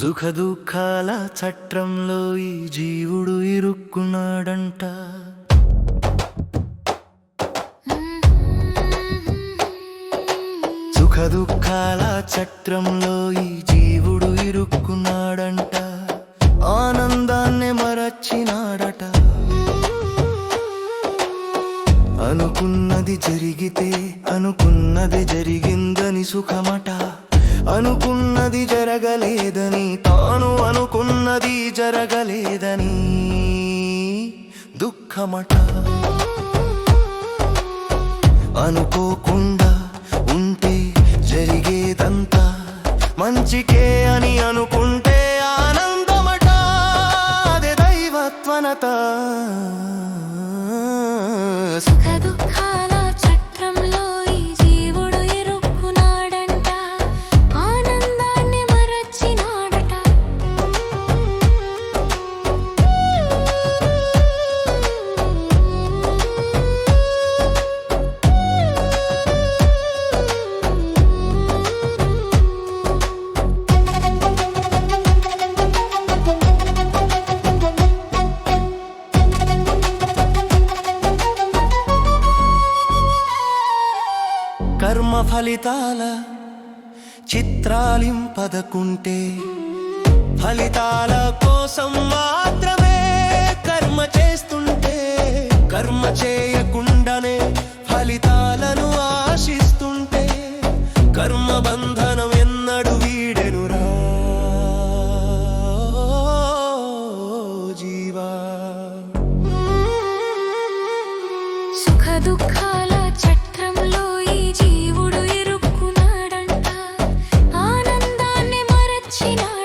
సుఖ దుఃఖాల చట్రంలో ఈ జీవుడు ఇరుక్కున్నాడంట. సుఖ దుఃఖాల చట్రంలో ఈ జీవుడు ఇరుక్కున్నాడంట. ఆనందాన్ని మరచినాడట. అనుకున్నది జరిగితే అనుకున్నది జరిగిందని సుఖమట. అనుకున్నది జరగలేదని తాను అనుకున్నది జరగలేదని దుఃఖమట. అనుకోకుండా ఉంటే జరిగేదంతా మంచికే అని అనుకుంటే ఆనందమట. అదే దైవత్వనత. సుఖ దుఃఖాల కర్మ ఫలితాల చిత్రాలింపదకుంటే ఫలితాల కోసం మాత్రమే కర్మ చేస్తుంటే కర్మ చేయకుండానే ఫలితాలను ఆశిస్తుంటే కర్మ బంధనం ఎన్నడు వీడెనురా. జీవా. సుఖ దుఃఖాల she knows.